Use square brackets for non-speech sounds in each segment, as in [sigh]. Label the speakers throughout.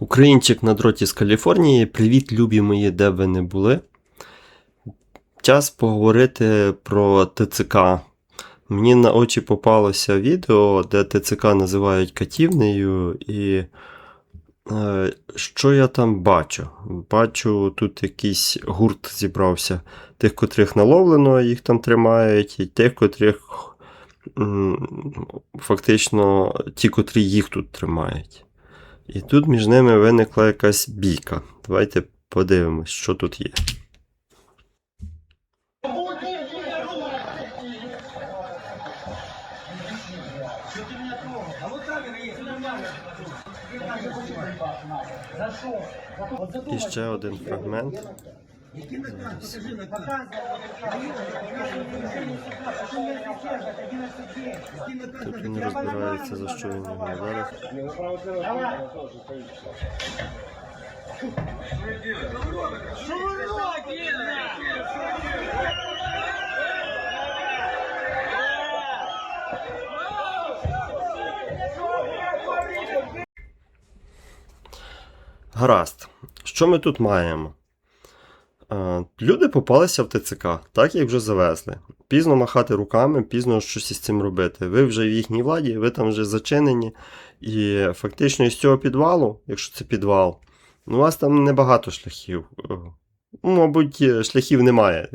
Speaker 1: Українчик на дроті з Каліфорнії. Привіт, любі мої, де ви не були. Час поговорити про ТЦК. Мені на очі попалося відео, де ТЦК називають катівнею, і е, що я там бачу? Бачу, тут якийсь гурт зібрався. Тих, котрих наловлено, їх там тримають, і тих, котрих м, фактично ті, котрі їх тут тримають. І тут між ними виникла якась бійка. Давайте подивимось, що тут є. І ще один фрагмент. Тут він розбирається, за що він його ударив. Гаразд. Що ми тут маємо? Е, Люди попалися в ТЦК, так як вже завезли. Пізно махати руками, пізно щось із цим робити. Ви вже в їхній владі, ви там вже зачинені. І фактично із цього підвалу, якщо це підвал, ну, у вас там небагато шляхів. Е, мабуть, е, шляхів немає,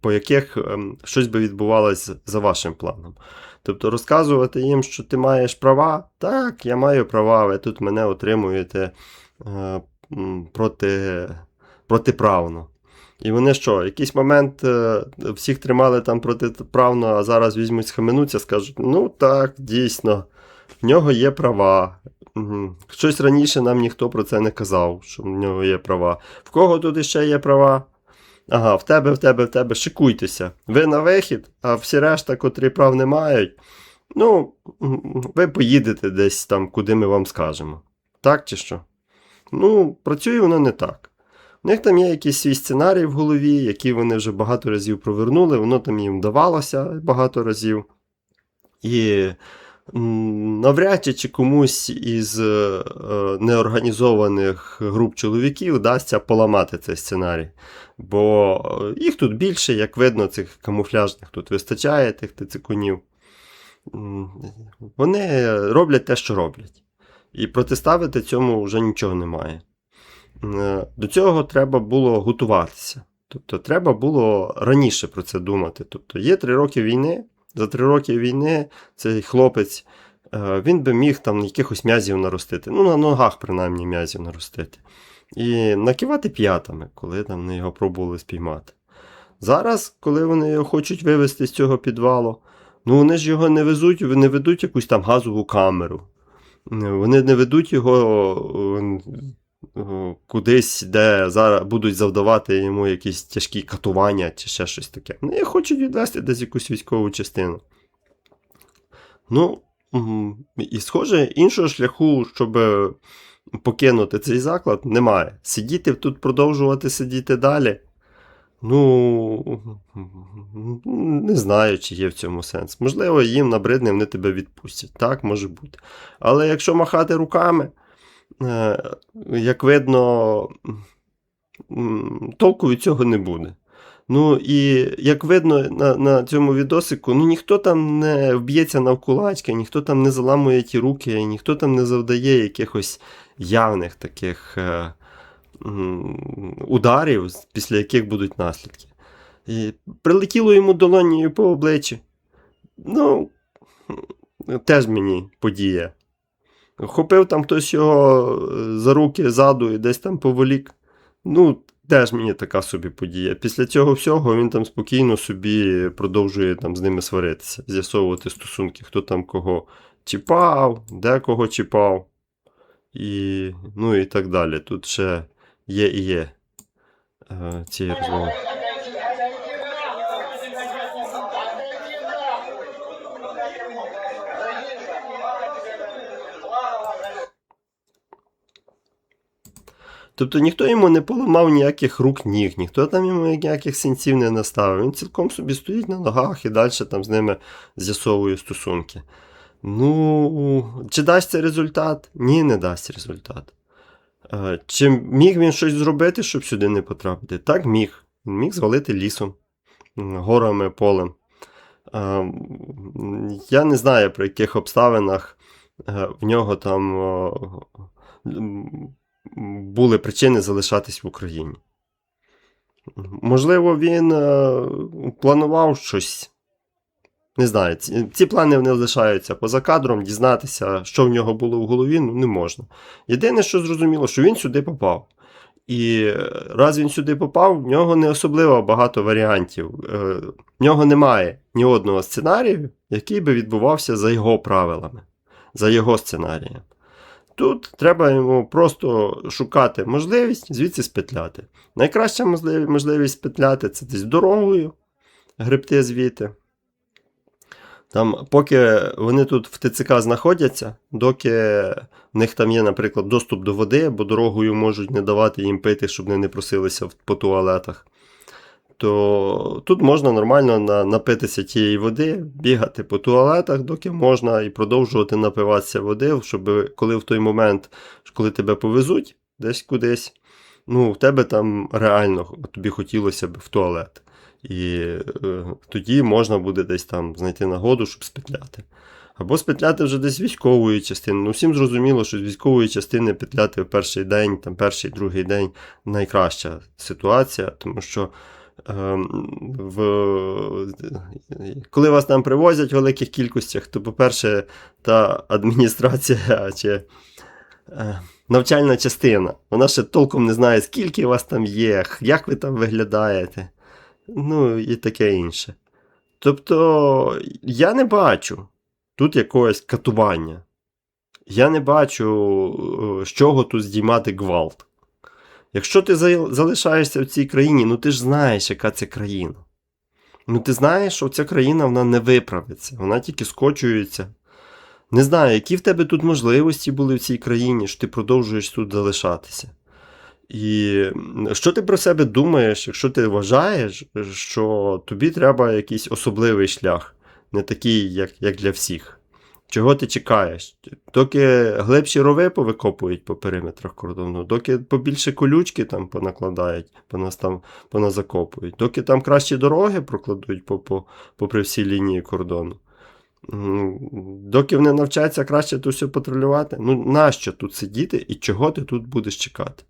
Speaker 1: по яких ем, щось би відбувалося за вашим планом. Тобто розказувати їм, що ти маєш права, так, я маю права, ви тут мене отримуєте проти, протиправно. І вони що, якийсь момент е, всіх тримали там протиправно, а зараз візьмуть схаменуться, скажуть: ну так, дійсно, в нього є права. Мгм. Щось раніше нам ніхто про це не казав, що в нього є права. В кого тут іще є права? Ага, в тебе, в тебе, в тебе, шикуйтеся. Ви на вихід, а всі решта, котрі прав не мають, ну, ви поїдете десь там, куди ми вам скажемо. Так чи що? Ну, працює воно не так. У них там є якийсь свій сценарій в голові, який вони вже багато разів провернули, воно там їм вдавалося багато разів. І навряд чи, чи комусь із е, неорганізованих груп чоловіків вдасться поламати цей сценарій. Бо е, їх тут більше, як видно, цих камуфляжних тут вистачає, тих тицикунів. Вони роблять те, що роблять. І протиставити цьому вже нічого немає. Е, До цього треба було готуватися. Тобто, треба було раніше про це думати. Тобто, є три роки війни. За три роки війни цей хлопець е, він би міг там якихось м'язів наростити. Ну, на ногах, принаймні, м'язів наростити. І накивати п'ятами, коли там вони його пробували спіймати. Зараз, коли вони його хочуть вивезти з цього підвалу, ну вони ж його не везуть, не ведуть якусь там газову камеру. Вони не ведуть його е, кудись, де зараз будуть завдавати йому якісь тяжкі катування чи ще щось таке. Вони хочуть відвести десь якусь військову частину. Ну, і схоже, іншого шляху, щоб покинути цей заклад, немає. Сидіти тут, продовжувати сидіти далі. Ну, не знаю, чи є в цьому сенс. Можливо, їм набридне, вони тебе відпустять. Так, може бути. Але якщо махати руками, е, як видно, толку від цього не буде. Ну і як видно на, на цьому відосику, ну ніхто там не вб'ється навкулачки, ніхто там не заламує ті руки, ніхто там не завдає якихось явних таких е, ударів, після яких будуть наслідки. І прилетіло йому долонію по обличчі. Ну, теж мені подія. Хопив там хтось його е, за руки ззаду і десь там поволік. Ну, теж мені така собі подія. Після цього всього він там спокійно собі продовжує там з ними сваритися, з'ясовувати стосунки, хто там кого чіпав, де кого чіпав. І, ну і так далі. Тут ще є і є е, ці розмови. Тобто ніхто йому не поламав ніяких рук ніг, ніхто там йому ніяких синців не наставив. Він цілком собі стоїть на ногах і далі там з ними з'ясовує стосунки. Ну, чи дасть це результат? Ні, не дасть результат. Е, Чи міг він щось зробити, щоб сюди не потрапити? Так, міг. Він міг звалити лісом, горами, полем. Е, Я не знаю, при яких обставинах е, в нього там були причини залишатись в Україні. Можливо, він е, планував щось. Не знаю, ці, плани не лишаються поза кадром, дізнатися, що в нього було в голові, ну не можна. Єдине, що зрозуміло, що він сюди попав. І е, раз він сюди попав, в нього не особливо багато варіантів. Е, В нього немає ні одного сценарію, який би відбувався за його правилами, за його сценарієм. Тут треба йому просто шукати можливість звідси спетляти. Найкраща можливість, спетляти це десь дорогою, гребти звідти. Там, поки вони тут в ТЦК знаходяться, доки в них там є, наприклад, доступ до води, бо дорогою можуть не давати їм пити, щоб вони не просилися по туалетах, то тут можна нормально напитися тієї води, бігати по туалетах, доки можна, і продовжувати напиватися води, щоб коли в той момент, коли тебе повезуть десь кудись, ну, в тебе там реально тобі хотілося б в туалет. І е, тоді можна буде десь там знайти нагоду, щоб спетляти. Або спетляти вже десь військової частини. Ну, всім зрозуміло, що з військової частини петляти в перший день, там перший, другий день найкраща ситуація, тому що в... коли вас там привозять в великих кількостях, то, по-перше, та адміністрація [laughs] чи е, навчальна частина, вона ще толком не знає, скільки вас там є, як ви там виглядаєте ну і таке інше. Тобто, я не бачу тут якогось катування. Я не бачу, е, з чого тут здіймати гвалт. Якщо ти залишаєшся в цій країні, ну ти ж знаєш, яка це країна. Ну ти знаєш, що ця країна вона не виправиться, вона тільки скочується. Не знаю, які в тебе тут можливості були в цій країні, що ти продовжуєш тут залишатися. І що ти про себе думаєш, якщо ти вважаєш, що тобі треба якийсь особливий шлях, не такий, як, як для всіх? Чого ти чекаєш? Доки глибші рови повикопують по периметрах кордону, доки побільше колючки там понакладають, понас там поназакопують, доки там кращі дороги прокладуть по, по, попри всі лінії кордону. Доки вони навчаться краще то все патрулювати, ну нащо тут сидіти і чого ти тут будеш чекати?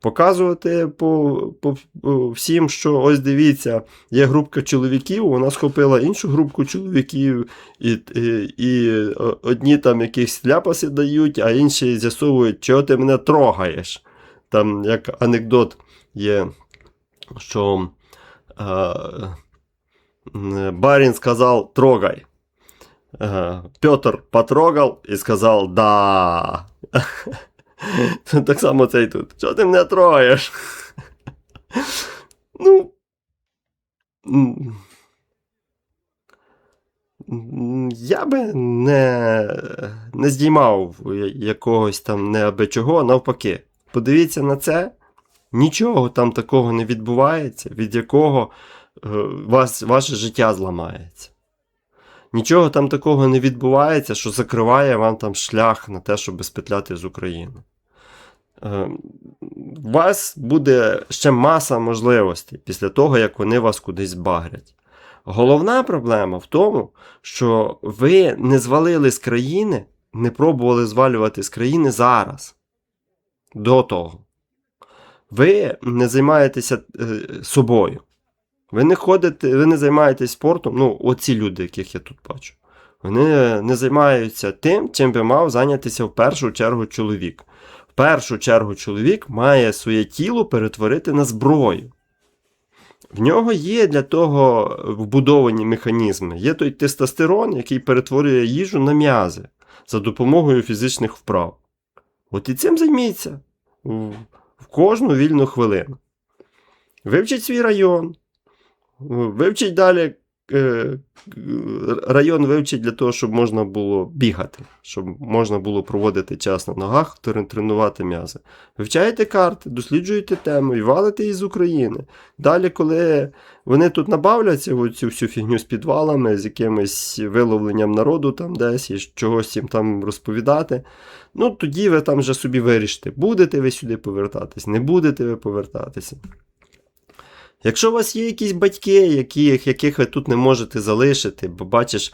Speaker 1: Показувати по, по, по всім, що ось дивіться, є групка чоловіків, вона схопила іншу групку чоловіків, і, і, і одні там якісь ляпаси дають, а інші з'ясовують, чого ти мене трогаєш. Там як анекдот є, що е, барин сказав трогай. Е, Петр потрогав і сказав да. [laughs] [laughs] Так само це і тут. Чого ти мене трогаєш? [laughs] Ну. Я би не, не здіймав якогось там неаби чого, навпаки. Подивіться на це. Нічого там такого не відбувається, від якого е, вас, ваше життя зламається. Нічого там такого не відбувається, що закриває вам там шлях на те, щоб спетляти з України. Е, У вас буде ще маса можливостей після того, як вони вас кудись багрять. Головна проблема в тому, що ви не звалили з країни, не пробували звалювати з країни зараз. До того. Ви не займаєтеся е, собою. Ви не ходите, ви не займаєтесь спортом. Ну, оці люди, яких я тут бачу. Вони не займаються тим, чим би мав зайнятися в першу чергу чоловік. В першу чергу чоловік має своє тіло перетворити на зброю. В нього є для того вбудовані механізми. Є той тестостерон, який перетворює їжу на м'язи за допомогою фізичних вправ. От і цим займіться в, кожну вільну хвилину. Вивчіть свій район, вивчіть далі е, район вивчить для того, щоб можна було бігати, щоб можна було проводити час на ногах, тренувати м'язи. Вивчаєте карти, досліджуєте тему і валите із України. Далі, коли вони тут набавляться в цю всю фігню з підвалами, з якимось виловленням народу там десь і чогось їм там розповідати, ну тоді ви там вже собі вирішите, будете ви сюди повертатись, не будете ви повертатися. Якщо у вас є якісь батьки, яких, яких ви тут не можете залишити, бо бачиш,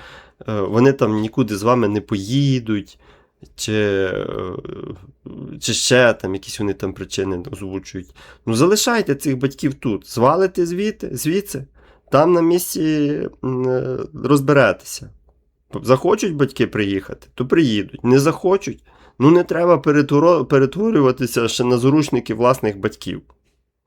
Speaker 1: е, вони там нікуди з вами не поїдуть, чи, е, чи ще там якісь вони там причини озвучують. Ну, залишайте цих батьків тут, звалите звідти, звідси, там на місці е, розберетеся. Захочуть батьки приїхати, то приїдуть. Не захочуть, ну не треба перетворюватися ще на заручники власних батьків.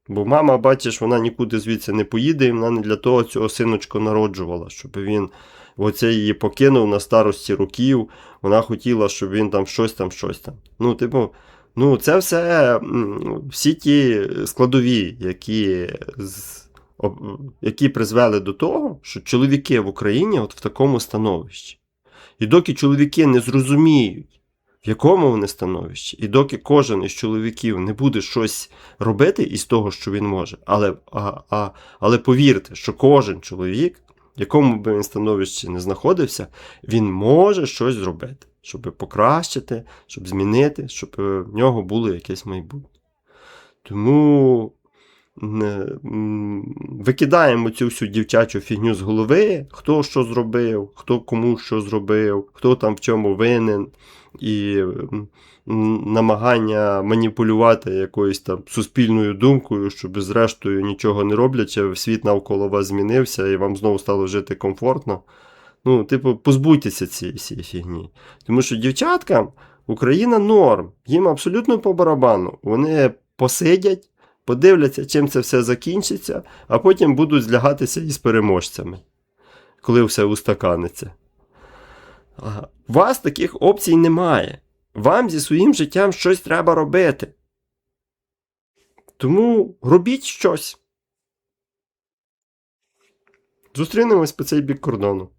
Speaker 1: Бо мама, бачиш, вона нікуди звідси не поїде, і вона не для того цього синочка народжувала, щоб він оце її покинув на старості років. Вона хотіла, щоб він там щось там, щось там. Ну, типу, ну, це все всі ті складові, які, які призвели до того, що чоловіки в Україні от в такому становищі. І доки чоловіки не зрозуміють, в якому вони становищі, і доки кожен із чоловіків не буде щось робити із того, що він може. Але, а, а, але повірте, що кожен чоловік, в якому би він становищі не знаходився, він може щось зробити, щоб покращити, щоб змінити, щоб е, в нього було якесь майбутнє. Тому викидаємо цю всю дівчачу фігню з голови, хто що зробив, хто кому що зробив, хто там в чому винен, і намагання маніпулювати якоюсь там суспільною думкою, щоб зрештою нічого не роблячи, світ навколо вас змінився і вам знову стало жити комфортно. Ну, типу, позбудьтеся цієї всієї фігні. Тому що дівчаткам Україна норм, їм абсолютно по барабану. Вони посидять, подивляться, чим це все закінчиться, а потім будуть злягатися із переможцями, коли все устаканиться. У вас таких опцій немає. Вам зі своїм життям щось треба робити. Тому робіть щось. Зустрінемось по цей бік кордону.